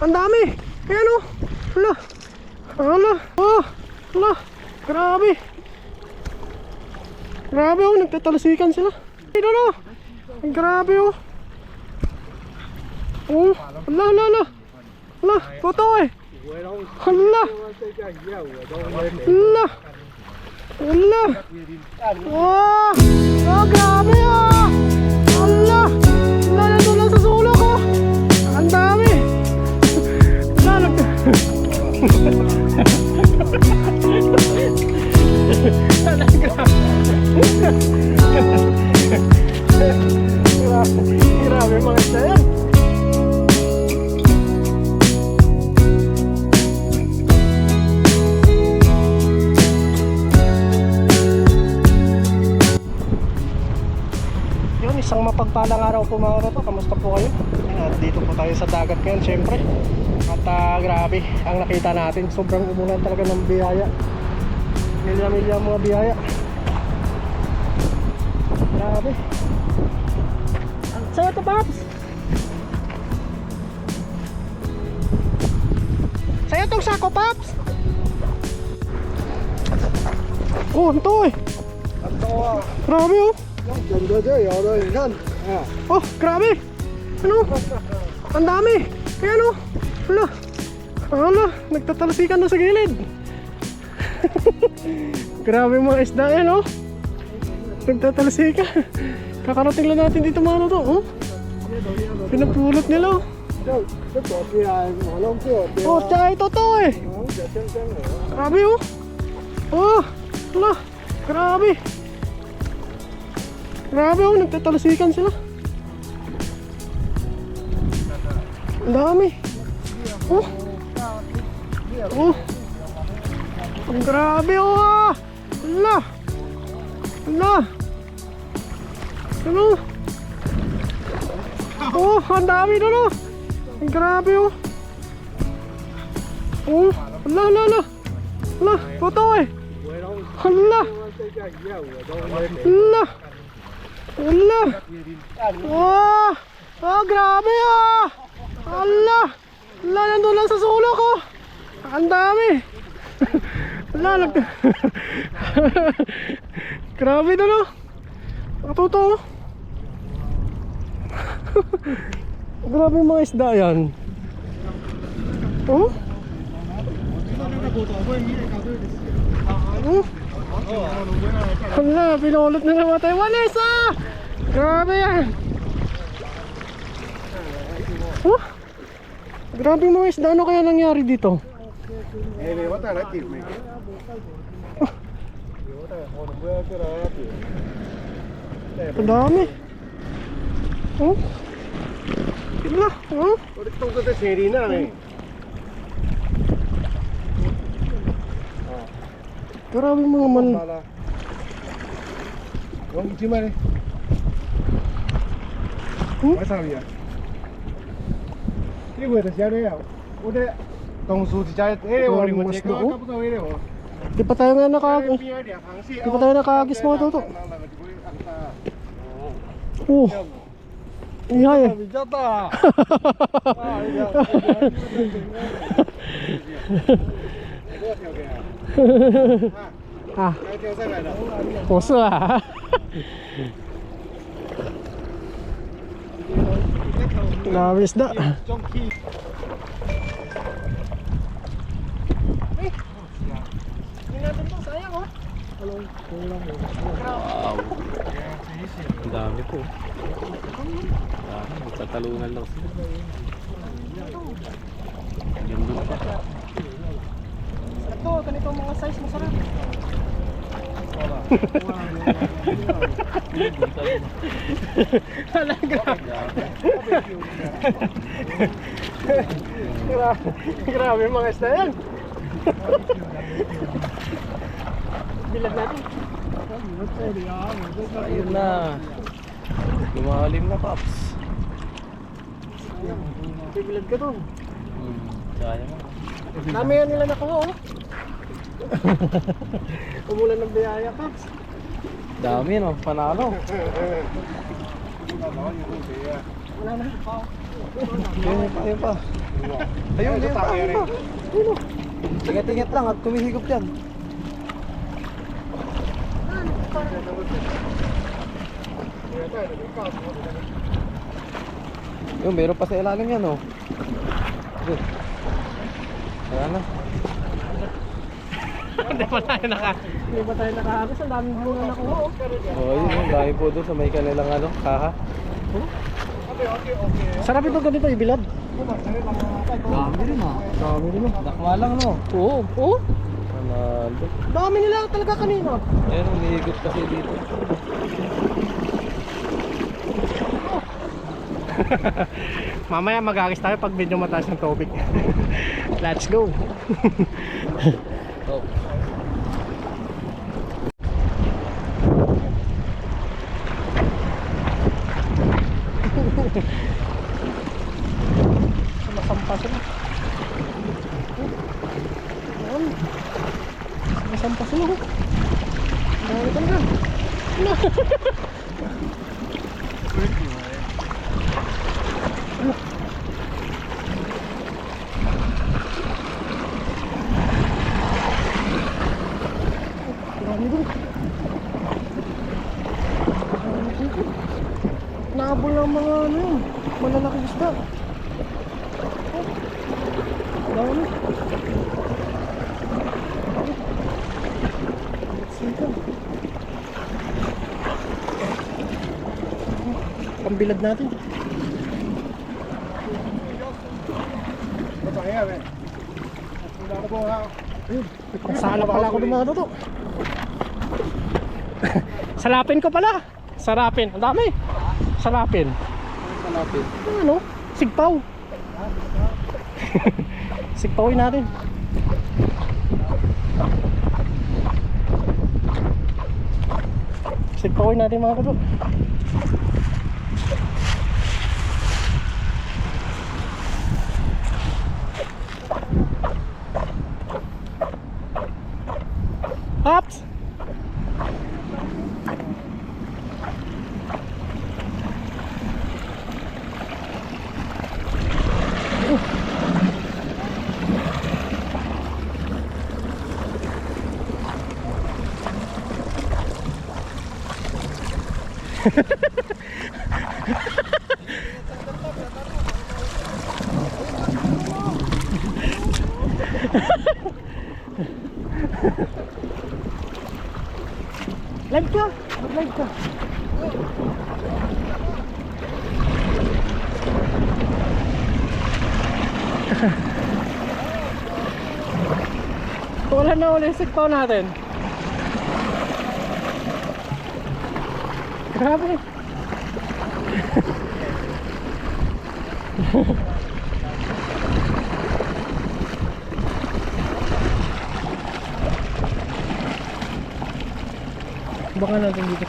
Ang dami. Ayan o. Hala. Hala. Oh. Hala. Grabe. Grabe oh. Nagtatalasikan sila. Ito no. Grabe oh. Oh. Hala, hala, hala. Hala. Toto eh. Hala. Hala. Hala. Wow. Oh, grabe ah. Hala. Hala, nandun lang sa sulok Yan. Isang mapagpalang araw po mga kato. Kamusta po kayo? At dito po tayo sa dagat ngayon, syempre. At uh, grabe, ang nakita natin, sobrang umulan talaga ng biyaya. Milya-milya mga biyaya. Grabe. Ang saya to, Pops! Saya tong sako, Pops! Oh, ang to eh! Ang to ah! Grabe oh! Oh, grabe! Ano? Ang dami! Kaya ano? Oh. Hala, hala, ano? nagtatalsikan na sa gilid. Grabe mga isda eh, yan, oh. Nagtatalsikan. Kakarating lang natin dito mga ano to, oh. Pinapulot nila, oh. Oh, tsaka ito to, eh. Grabe, oh. Oh, hala, grabe. Grabe, oh, nagtatalsikan sila. Ang dami. Oh! Oh! Ang grabe oh! Ah. Ala! Ala! Ano? Oh! Ang dami na no! Ang grabe oh! Oh! Ala! Ala! Ala! Ala! Puto eh! Ala! Ala! Ala! Oh! Oh! Grabe ah! Oh. Allah! Hala, nandun lang sa sulok ko! Ang dami! Hala, nag... grabe na no! Ang totoo! grabe yung mga isda yan! Oh? Oh? Hala, pinulot na naman tayo. Walis ah! Grabe yan! Oh? Grabe mga isda, ano kaya nangyari dito? Ang dami. Oh. Diba? Oh. Itong kata seri na eh. Grabe mga man. Huwag itimar eh. Hmm? Masabi yan. 的，嗯我上面。你为了晓得呀，我的东苏的家，哎，我的我这个搞不到位的哦。 Di pa tayo nga naka... Di Di pa tayo nakakagis mga toto. Oh. Ihay eh. 比较大。啊，来钓上来了。我是啊。 Grabe isda. Ang dami po. Dami, magtatalunan lang sila. Yan doon pa. Ito, ganito ang mga size masarap. Grabe, grabe mga isda yan. Bilag natin. Ayun na. Lumalim na, Paps. Bibilad ka doon. Hmm, kaya mo. Dami yan nila nakuha oh. Umulan ng biyaya, Paps. Dami, no? Panalo. Wala na. Ayun pa, ayun pa. Ayun, ayun pa, ayun pa. Ayun. Ingat-ingat lang at kumihigop yan. Yung meron pa sa ilalim yan oh. Kaya na. Hindi pa tayo naka Hindi pa tayo nakahagos. Ang daming bunga na kuha oh. Oh, yun yung dami po doon sa may kanilang ano, kaha. Sarap ito ganito ibilad. Dami rin ah. Dami rin oh. Dakma lang no. Oo, oo. Panalo. Dami nila talaga kanina. Ayun, umihigot kasi dito. Mamaya magagis tayo pag medyo mataas ng tubig. Let's go. Sumasampa sila. Ayan. Sumasampa sila. oh. Dami talaga. Ano? Dami doon. Dami dito. Naabol ng mga ano yun, malalaking isda. Oh, Dami. Sikan. Pambilad natin. Ayun, sala pala ako dumano to. Salapin ko pala. Sarapin. Ang dami. Salapin. Malapit. Ano? Sigpaw. Sigpawin natin. Sigpawin natin mga kato. Live ka! Mag-live ka! Wala na ulit sigpaw natin. Grabe. Baka natin dito.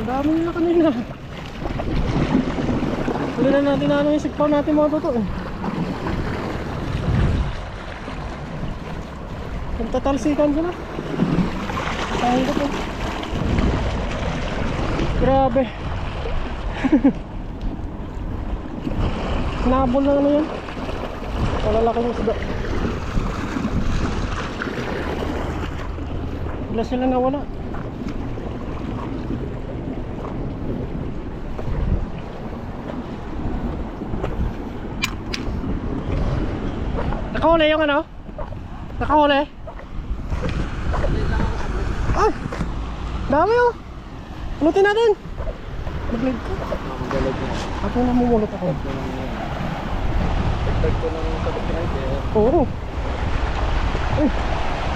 Ang dami nila kanina. Huli na natin na ano yung sigpaw natin mga totoo. eh. Nagtatalsikan sila. Sayang ko to. Grabe. Nabol na ano yan. Malalaki ng isda. Wala sila nawala. Nakahuli yung ano? Nakahuli? Dami oh! Lutin natin! Mag-live ko. Magalag mo. Ako namumulot ako. Tag ko ng eh. Oo. Ay,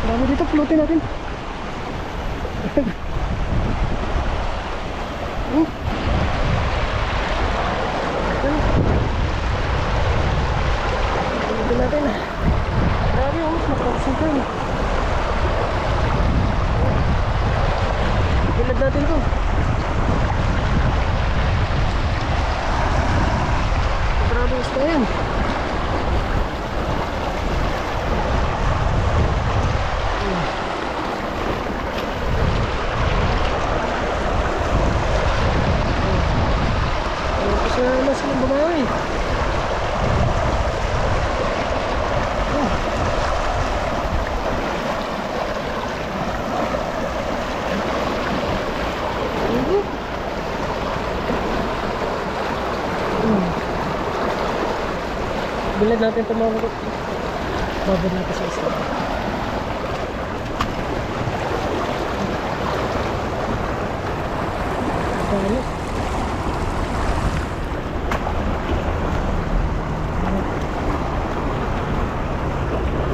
dami dito, pulutin natin. Hmm. Ayun. Pulutin natin. Grabe oh, makakasing ka. Bilad natin to. Grabe isda yan. na silang bumawi. Oh. Ano? Hmm. Bilad natin ito mga bro. Babad natin sa isa.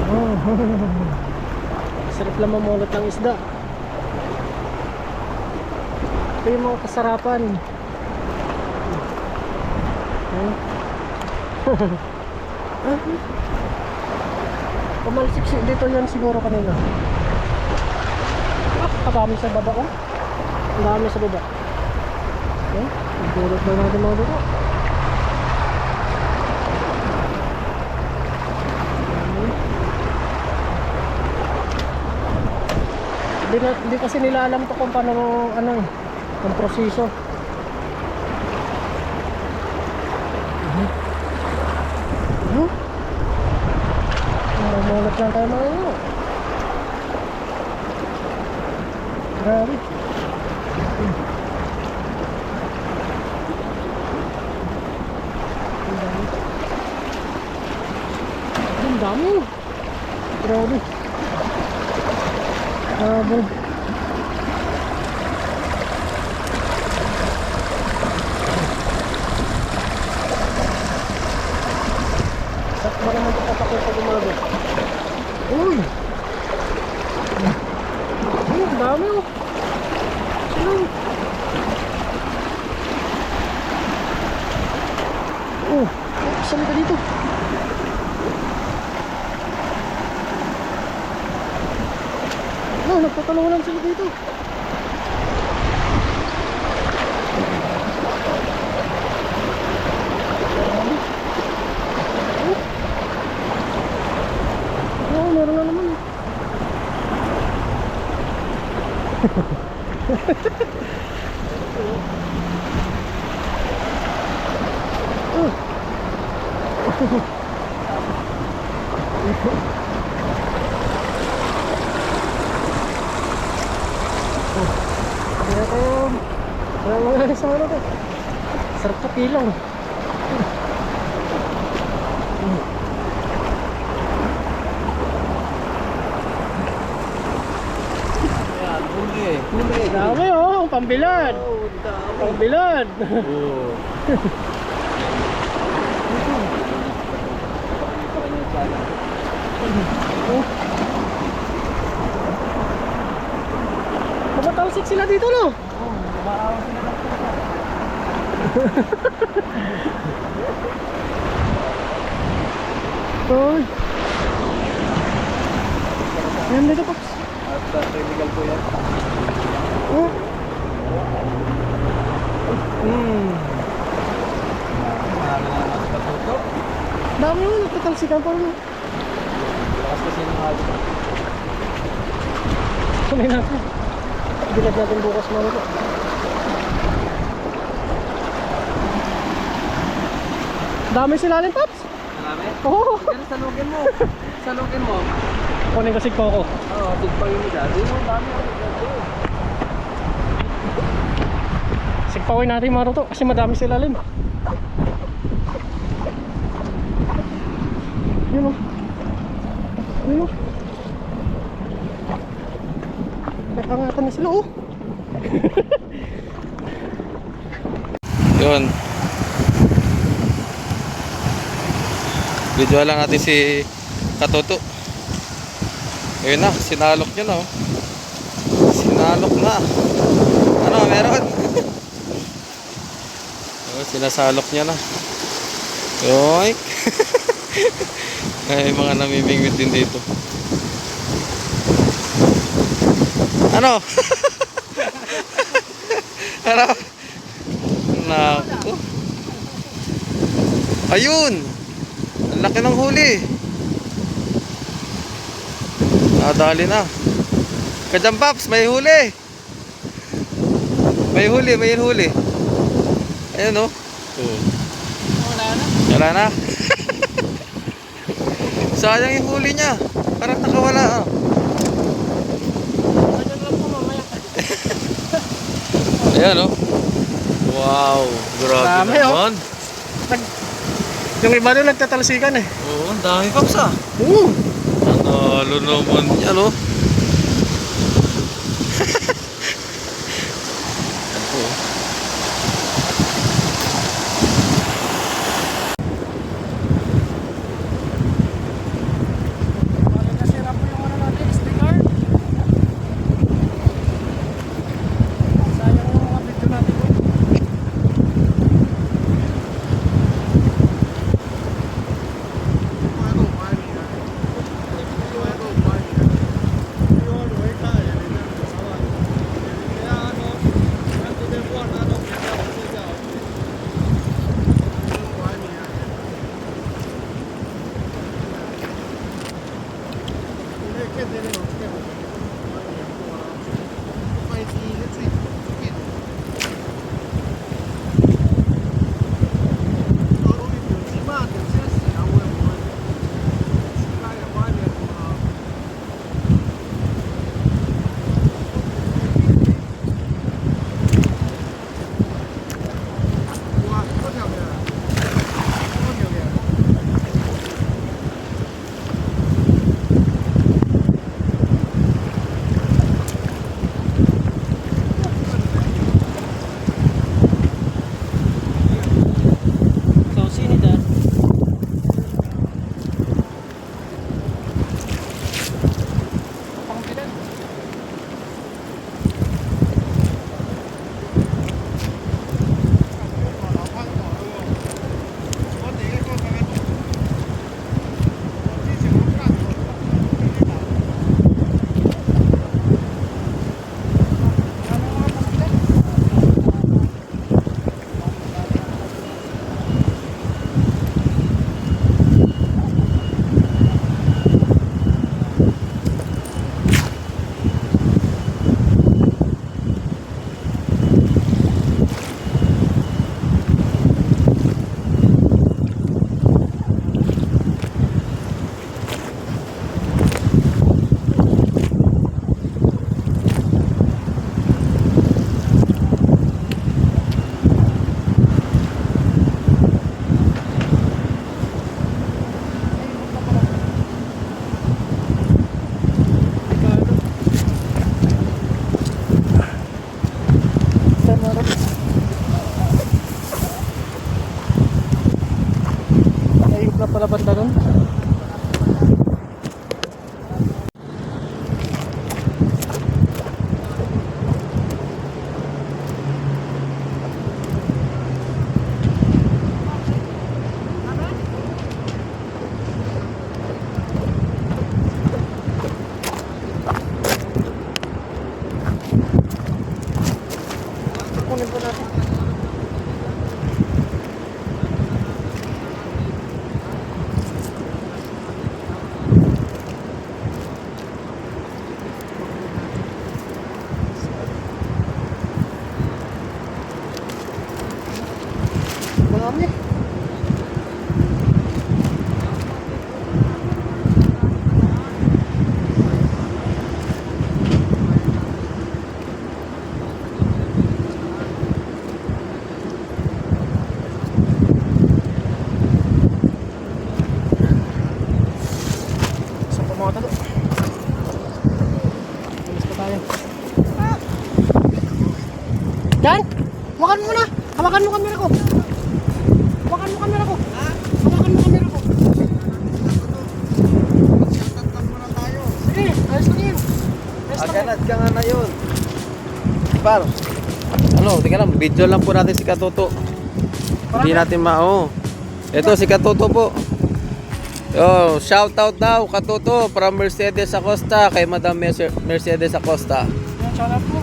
Oh. Sarap lang mamulot ng isda. Ito yung mga kasarapan. Ayun. Pumalsik si dito yan siguro kanina. Ah, kadami sa baba ko. Ang dami sa baba. Okay, nagdulot na natin mga dito. Hindi kasi nila alam to kung paano ano eh, ang proseso. Lang tayo mga ino. Grabe. Ang dami. Ang dami. Grabe. Grabe. Sakto naman ito papakita gumago. Uy! Uy, ang dami oh. Sino? Oh, saan ka dito? Oh, nagpatalawanan sila dito. Grabe. Oh. Oh, meron na naman. Kaya tayo, wala mga ano to. Sarap sa. Huli. Dami oh, pambilad. Pambilad. Oh. Tumatalsik sila dito no? Uy. Ayan dito Pops. At uh, technical po yan. Oh. Hmm. Patutok. Dami mo, nagtatalsikan pa rin. Lakas kasi ng halo. Kunin natin. Bilad natin bukas mga ito. Dami sila rin, Pops. Marami? Oo. Pero salugin mo. Salugin mo. Kunin kasi ko ako. Oo, tigpang yung dati. Dami ako Sigpawin natin mga to kasi madami sila rin. Yun o. Yun o. Nakangatan na sila oh. Yun. Video lang natin si Katoto. Ayun na, sinalok niya na oh. Sinalok na. Ano, meron? Oh, sinasalok niya na. Yoink. Ay, mga namimingwit din dito. Ano? ano? Naku. Ayun! Ang laki ng huli. Nadali na. Kadyan Paps, may huli. May huli, may huli. Ayan oh. Wala na. Sayang yung huli niya. Parang nakawala mamaya. Ayan oh. Wow, grabe Dami, oh. naman. Yung iba doon nagtatalsikan eh. Oo, ang dami paps ah. Oo. Nanalo naman yan oh. Ayup na pala banda nun. Kunin po natin. Marami. Saan pa mga talo? Alis pa tayo. Dan! Hawakan mo na! Hawakan mo kamera ko! Hawakan mo kamera ko! Ha? Hawakan mo kamera ko! Sige, ayos lang yan. Aganad ka nga na yun. Par. Ano, tingnan lang, video lang po natin si Katoto. Hindi natin ma... Oh. Ito si Katoto po. Oh, shout out daw Katoto from Mercedes Acosta kay Madam Merce- Mercedes Acosta. Yan, shout out po.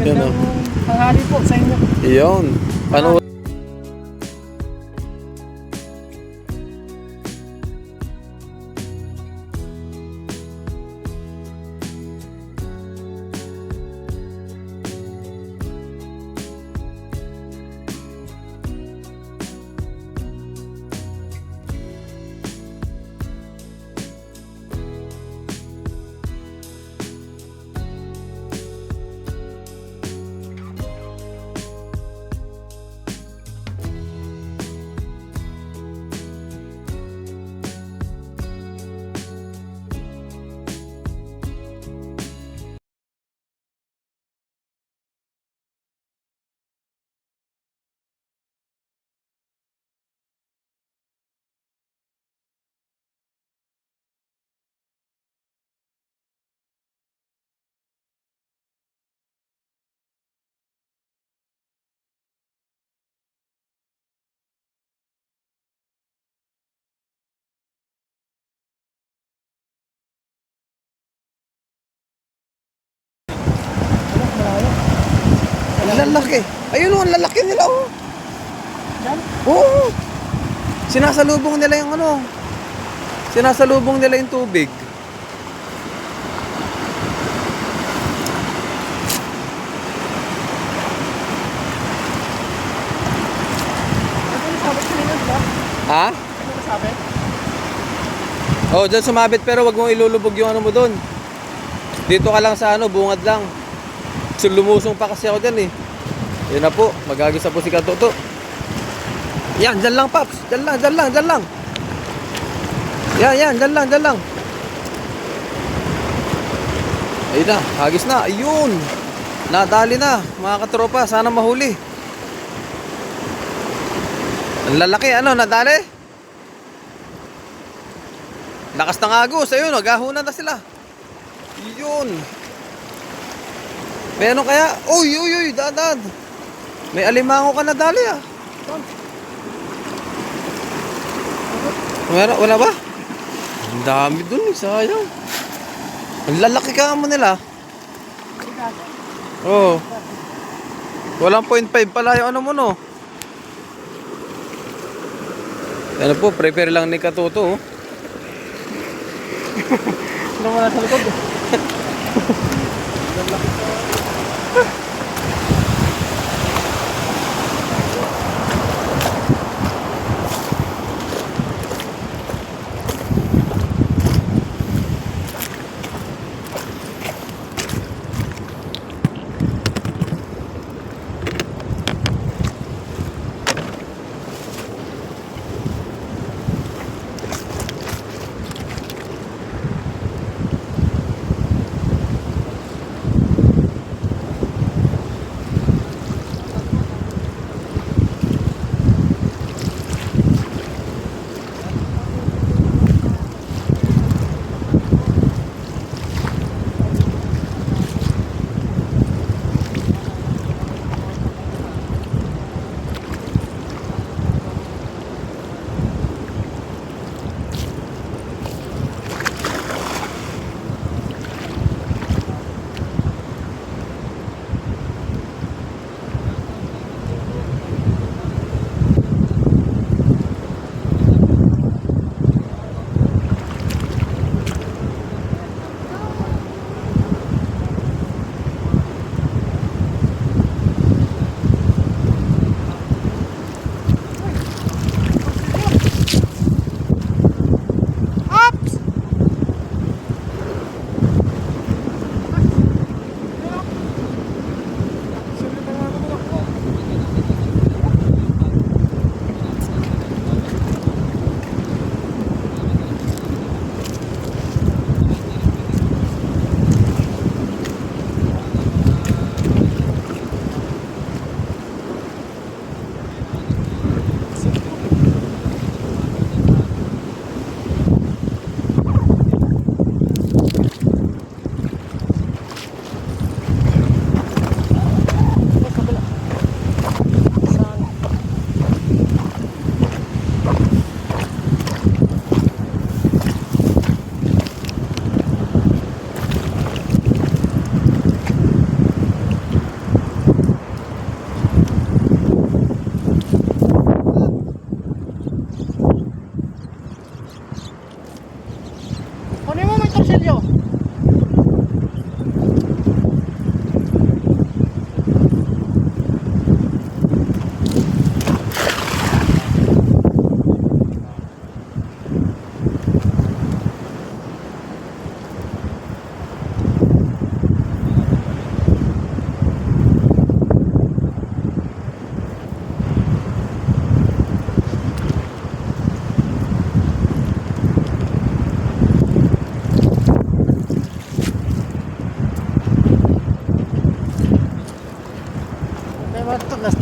Yun, Magandang oh. tanghali po sa inyo. Iyon. Panood lalaki. Ayun oh, ang lalaki nila oh. Yan. Oo. Sinasalubong nila yung ano. Sinasalubong nila yung tubig. Ha? Ano sabi? Oh, dyan sumabit pero wag mong ilulubog yung ano mo doon. Dito ka lang sa ano, bungad lang. So, lumusong pa kasi ako dyan eh. Yan na po, magagisa po si Katoto. Yan, dyan lang Paps. Dyan lang, dyan lang, dyan lang. Yan, yan, dyan lang, dyan lang. Ayun na, hagis na. Ayun. Nadali na, mga katropa. Sana mahuli. Ang lalaki, ano, nadali? Lakas ng agos, ayun, naghahunan na sila. Yun. Ano kaya? Uy, uy, uy, daan. May alimango ka na dali ah. Meron, wala ba? Ang dami dun eh, sayang. Ang lalaki ka mo nila. Oo. Oh. Walang 0.5 pala yung ano mo no. Ano po, prepare lang ni Katuto oh. Ano mo nasa likod eh.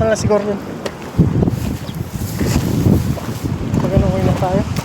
Na siguro yun. Pag ano, uwi na tayo.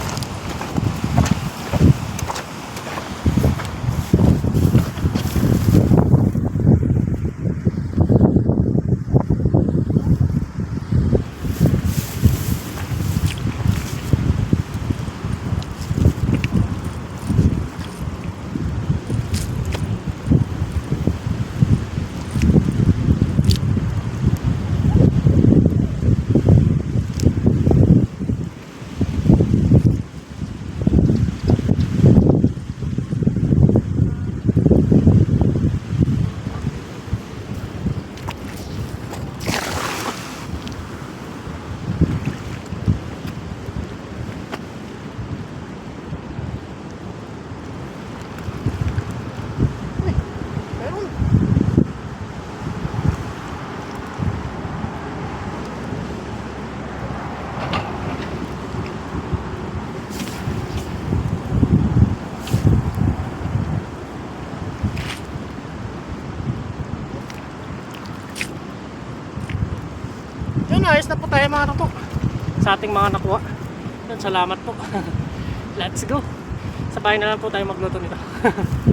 Tayo mga toto. Sa ating mga nakuha. Salamat po. Let's go. Sabay na lang po tayo magluto nito.